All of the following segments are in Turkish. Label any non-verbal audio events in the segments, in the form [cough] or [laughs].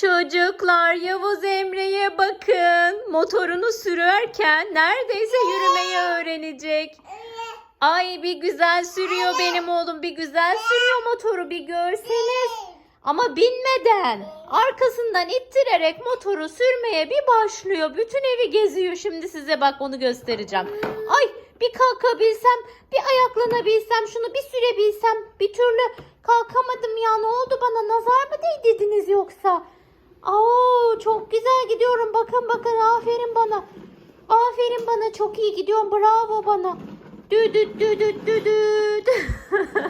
Çocuklar Yavuz Emre'ye bakın. Motorunu sürerken neredeyse yürümeyi öğrenecek. Ay bir güzel sürüyor benim oğlum. Bir güzel sürüyor motoru bir görseniz. Ama binmeden arkasından ittirerek motoru sürmeye bir başlıyor. Bütün evi geziyor. Şimdi size bak onu göstereceğim. Ay bir kalkabilsem, bir ayaklanabilsem, şunu bir sürebilsem. Bir türlü kalkamadım ya. Ne oldu bana? Nazar mı değdirdiniz yoksa? Aa çok güzel gidiyorum. Bakın bakın aferin bana. Aferin bana çok iyi gidiyorum. Bravo bana. Düdüt düdüt düdüt. [laughs]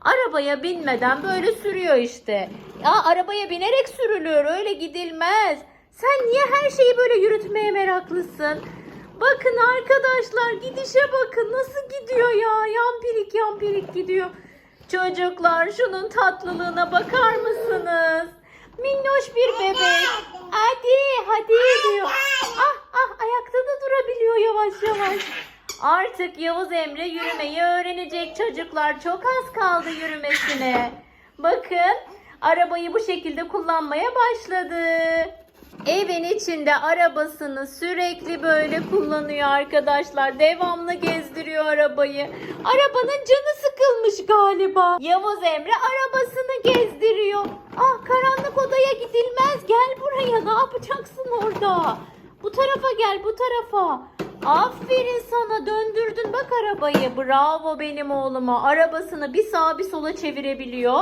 Arabaya binmeden böyle sürüyor işte. Ya arabaya binerek sürülür öyle gidilmez. Sen niye her şeyi böyle yürütmeye meraklısın? Bakın arkadaşlar gidişe bakın nasıl gidiyor ya. Yampirik yampirik gidiyor. Çocuklar şunun tatlılığına bakar mısınız? Minnoş bir bebek. Hadi hadi diyor. Ah ah ayakta da durabiliyor yavaş yavaş. Artık Yavuz Emre yürümeyi öğrenecek çocuklar. Çok az kaldı yürümesine. Bakın arabayı bu şekilde kullanmaya başladı. Evin içinde arabasını sürekli böyle kullanıyor arkadaşlar. Devamlı gezdiriyor arabayı. Arabanın canı sıkılmış galiba. Yavuz Emre arabasını gezdiriyor. Ah karanlık odaya gidilmez. Gel buraya. Ne yapacaksın orada? Bu tarafa gel bu tarafa. Aferin sana döndürdün bak arabayı. Bravo benim oğluma. Arabasını bir sağa bir sola çevirebiliyor.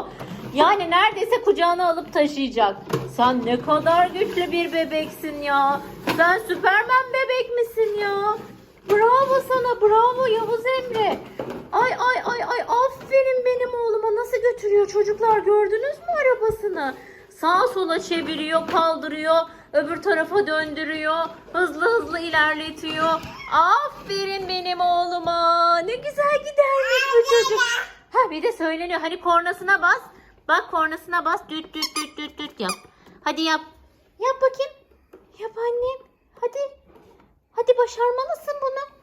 Yani neredeyse kucağına alıp taşıyacak. Sen ne kadar güçlü bir bebeksin ya. Sen Süpermen bebek misin ya? Bravo sana bravo Yavuz Emre. Ay ay ay ay aferin benim oğluma götürüyor çocuklar gördünüz mü arabasını? Sağa sola çeviriyor kaldırıyor öbür tarafa döndürüyor hızlı hızlı ilerletiyor. Aferin benim oğluma ne güzel gidermiş bu çocuk. Ha bir de söyleniyor hani kornasına bas. Bak kornasına bas düt düt düt düt düt yap. Hadi yap. Yap bakayım. Yap annem. Hadi. Hadi başarmalısın bunu.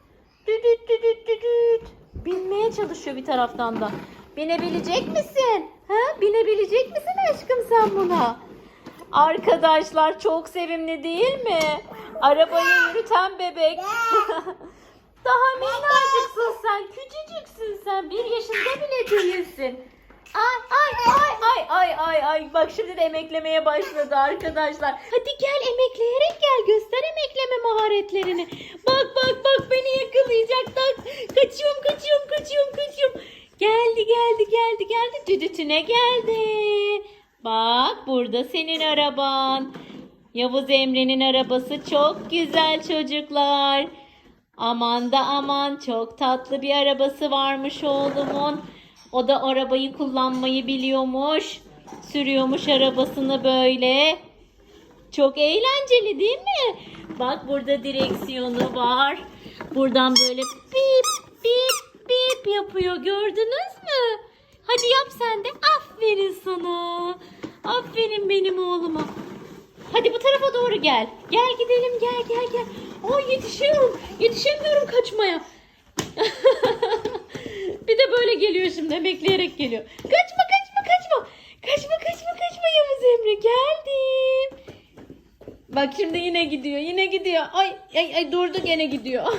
Düdüt düdüt düdüt. Binmeye çalışıyor bir taraftan da. Binebilecek misin? Ha? Binebilecek misin aşkım sen buna? Arkadaşlar çok sevimli değil mi? Arabayı yürüten bebek. [laughs] Daha minnacıksın sen. Küçücüksün sen. Bir yaşında bile değilsin. Ay ay ay ay ay ay ay. Bak şimdi de emeklemeye başladı arkadaşlar. Hadi gel emekleyerek gel. Göster emekleme maharetlerini. Bak geldi. Düdütüne geldi. Bak burada senin araban. Yavuz Emre'nin arabası çok güzel çocuklar. Aman da aman çok tatlı bir arabası varmış oğlumun. O da arabayı kullanmayı biliyormuş. Sürüyormuş arabasını böyle. Çok eğlenceli değil mi? Bak burada direksiyonu var. Buradan böyle bip bip bip yapıyor gördünüz mü? Hadi yap sen de. Aferin sana. Aferin benim oğluma. Hadi bu tarafa doğru gel. Gel gidelim gel gel gel. Ay yetişiyorum. Yetişemiyorum kaçmaya. [laughs] bir de böyle geliyor şimdi bekleyerek geliyor. Kaçma kaçma kaçma. Kaçma kaçma kaçma Yavuz Emre geldim. Bak şimdi yine gidiyor yine gidiyor. Ay ay ay durdu gene gidiyor. [laughs]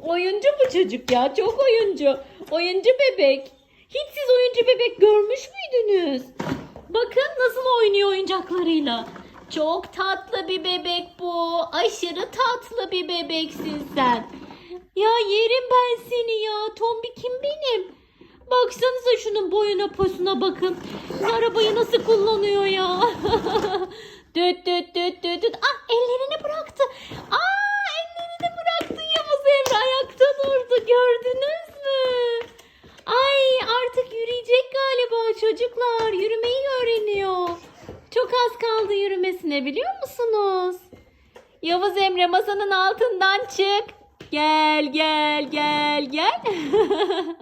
oyuncu bu çocuk ya çok oyuncu. Oyuncu bebek. Hiç siz oyuncu bebek görmüş müydünüz? Bakın nasıl oynuyor oyuncaklarıyla. Çok tatlı bir bebek bu. Aşırı tatlı bir bebeksin sen. Ya yerim ben seni ya. Tombi kim benim? Baksanıza şunun boyuna posuna bakın. Arabayı nasıl kullanıyor ya. [laughs] düt düt düt düt düt. Ah ellerini bıraktı. Aa ellerini bıraktı Yavuz Emre ayakta durdu gördünüz mü? Ay artık yürüyecek galiba çocuklar. Yürümeyi öğreniyor. Çok az kaldı yürümesine biliyor musunuz? Yavuz Emre masanın altından çık. Gel gel gel gel. [laughs]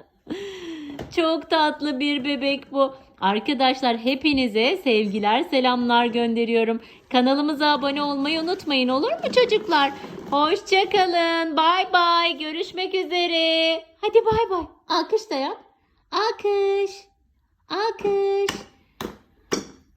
Çok tatlı bir bebek bu. Arkadaşlar hepinize sevgiler selamlar gönderiyorum. Kanalımıza abone olmayı unutmayın olur mu çocuklar? Hoşçakalın. Bay bay. Görüşmek üzere. Hadi bay bay. Alkış da yap. Alkış. Alkış.